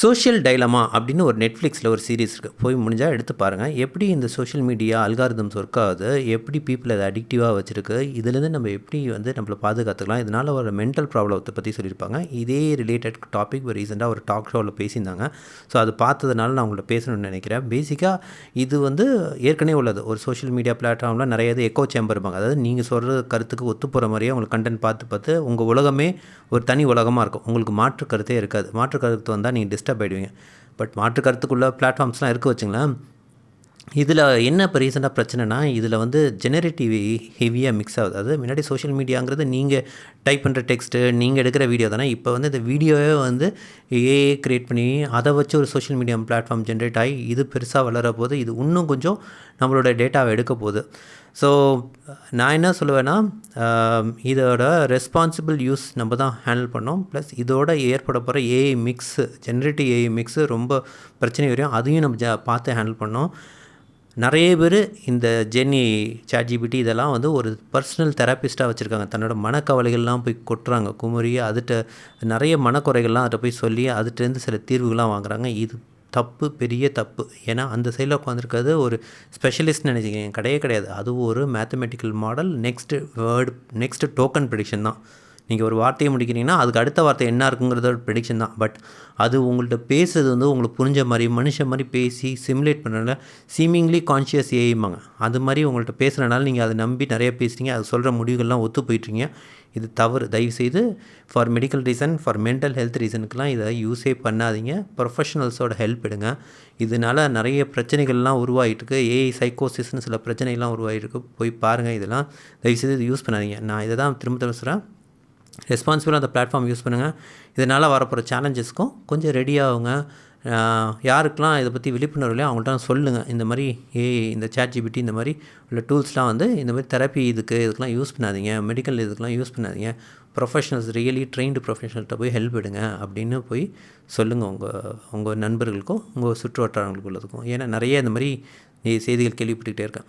Social dilemma அப்படின்னு ஒரு நெட்ஃப்ளிக்ஸில் ஒரு சீரீஸ் இருக்குது போய் முடிஞ்சால் எடுத்து பாருங்கள் எப்படி இந்த சோஷியல் மீடியா அல்காரதம்ஸ் ஒர்க் ஆகுது? எப்படி பீப்புள் அதை அடிக்டிவாக வச்சுருக்கு? இதுலேருந்து நம்ம எப்படி வந்து நம்மளை பாதுகாத்துக்கலாம்? இதனால் ஒரு மென்டல் ப்ராப்ளத்தை பற்றி சொல்லியிருப்பாங்க. இதே ரிலேட்டட் டாபிக் ஒரு ரீசெண்டாக ஒரு டாக் ஷோவில் பேசியிருந்தாங்க. ஸோ அது பார்த்ததுனால நான் உங்களை பேசணும்னு நினைக்கிறேன். பேசிக்காக இது வந்து ஏற்கனவே உள்ளது. ஒரு சோஷியல் மீடியா பிளாட்ஃபார்மில் நிறைய இது எக்கோ சேம்பர் இருப்பாங்க. அதாவது நீங்கள் சொல்கிற கருத்துக்கு ஒத்து போகிற மாதிரியே உங்களுக்கு கண்டென்ட் பார்த்து பார்த்து உங்கள் உலகமே ஒரு தனி உலகமாக இருக்கும். உங்களுக்கு மாற்று கருத்தே இருக்காது. மாற்று கருத்து வந்தால் நீங்கள் டிஸ்டர்ப் ஆகிடுவீங்க பட் மாற்று கருத்துக்குள்ள பிளாட்ஃபார்ம்ஸ்லாம் இருக்க வச்சுங்களேன் இதில் என்ன இப்போ ரீசெண்டாக பிரச்சனைனா இதில் வந்து ஜெனரேட்டிவ் ஹெவியாக மிக்ஸ் ஆகுது. அது முன்னாடி சோஷியல் மீடியாங்கிறது நீங்கள் டைப் பண்ணுற டெக்ஸ்ட்டு நீங்கள் எடுக்கிற வீடியோ தானே இப்போ வந்து இந்த வீடியோவே வந்து ஏஏ க்ரியேட் பண்ணி அதை வச்சு ஒரு சோஷியல் மீடியா பிளாட்ஃபார்ம் ஜென்ரேட் ஆகி இது பெருசாக வளர போது இது இன்னும் கொஞ்சம் நம்மளோட டேட்டாவை எடுக்க போகுது. ஸோ நான் என்ன சொல்லுவேன்னா இதோட ரெஸ்பான்சிபிள் யூஸ் நம்ம தான் ஹேண்டில் பண்ணோம். ப்ளஸ் இதோட ஏற்பட போகிற AI mix generative AI mix ரொம்ப பிரச்சனை வரையும் அதையும் நம்ம ஜ பார்த்து ஹேண்டில் பண்ணோம். நிறைய பேர் இந்த ஜென்னி சாட்ஜிபிடி இதெல்லாம் வந்து ஒரு பர்சனல் தெரப்பிஸ்ட்டாக வச்சுருக்காங்க. தன்னோட மனக்கவலைகள்லாம் போய் கொட்டுறாங்க. குமரி அதுகிட்ட நிறைய மனக்குறைகள்லாம் அதை போய் சொல்லி அதுகிட்டேருந்து சில தீர்வுகள்லாம் வாங்குறாங்க. இது தப்பு பெரிய தப்பு. ஏன்னா அந்த சைடில் உட்காந்துருக்கிறது ஒரு ஸ்பெஷலிஸ்ட் நினச்சிக்கிங்க. கிடையவே கிடையாது. அது ஒரு mathematical model next word next token prediction தான். நீங்கள் ஒரு வார்த்தையை முடிக்கிறீங்கன்னா அதுக்கு அடுத்த வார்த்தை என்ன இருக்குங்கிறத ப்ரெடிக்ஷன் தான். பட் அது உங்கள்கிட்ட பேசுறது வந்து உங்களுக்கு புரிஞ்ச மாதிரி மனுஷன் மாதிரி பேசி சிமுலேட் பண்ணுறதுனால சீமிங்லி கான்ஷியஸ் ஏயுமாங்க அது மாதிரி உங்கள்கிட்ட பேசுகிறனால நீங்கள் அதை நம்பி நிறைய பேசுகிறீங்க அது சொல்கிற முடிவுகள்லாம் ஒத்து போயிட்டுருங்க இது தவறு. தயவுசெய்து for medical reason for mental health ரீசனுக்கெலாம் இதை யூஸே பண்ணாதீங்க. ப்ரொஃபஷனல்ஸோட ஹெல்ப் எடுங்க. இதனால் நிறைய பிரச்சனைகள்லாம் உருவாகிட்டுருக்கு ஏஐ சைக்கோசிஸ்னு சில பிரச்சனைகள்லாம் உருவாகிட்டுருக்கு போய் பாருங்கள் இதெல்லாம். தயவுசெய்து இது யூஸ் பண்ணாதீங்க. நான் இதை தான் திரும்ப திரும்ப சொல்கிறேன் ரெஸ்பான்சிபிளாக அந்த பிளாட்ஃபார்ம் யூஸ் பண்ணுங்கள் இதனால் வரப்போகிற சேலஞ்சஸ்க்கும் கொஞ்சம் ரெடியாகுங்க யாருக்கெலாம் யாருக்கெல்லாம் இதை பற்றி விழிப்புணர்வு இல்லையோ அவங்கள்ட்ட சொல்லுங்கள் இந்த மாதிரி ஏ இந்த சேட் ஜிபிடி இந்த மாதிரி உள்ள டூல்ஸ்லாம் வந்து இந்த மாதிரி தெரப்பி இதுக்கு இதுக்கெலாம் யூஸ் பண்ணாதீங்க. மெடிக்கல் இதுக்கெலாம் யூஸ் பண்ணாதீங்க. ப்ரொஃபஷனல்ஸ் ரியலி ட்ரெயின்டு ப்ரொஃபஷனல்கிட்ட போய் ஹெல்ப் எடுங்க அப்படின்னு போய் சொல்லுங்கள் உங்கள் உங்கள் நண்பர்களுக்கும் உங்கள் சுற்று வட்டாரங்களுக்குள்ளதுக்கும் ஏன்னா நிறைய இந்த மாதிரி செய்திகள் கேள்விப்பட்டுக்கிட்டே இருக்கேன்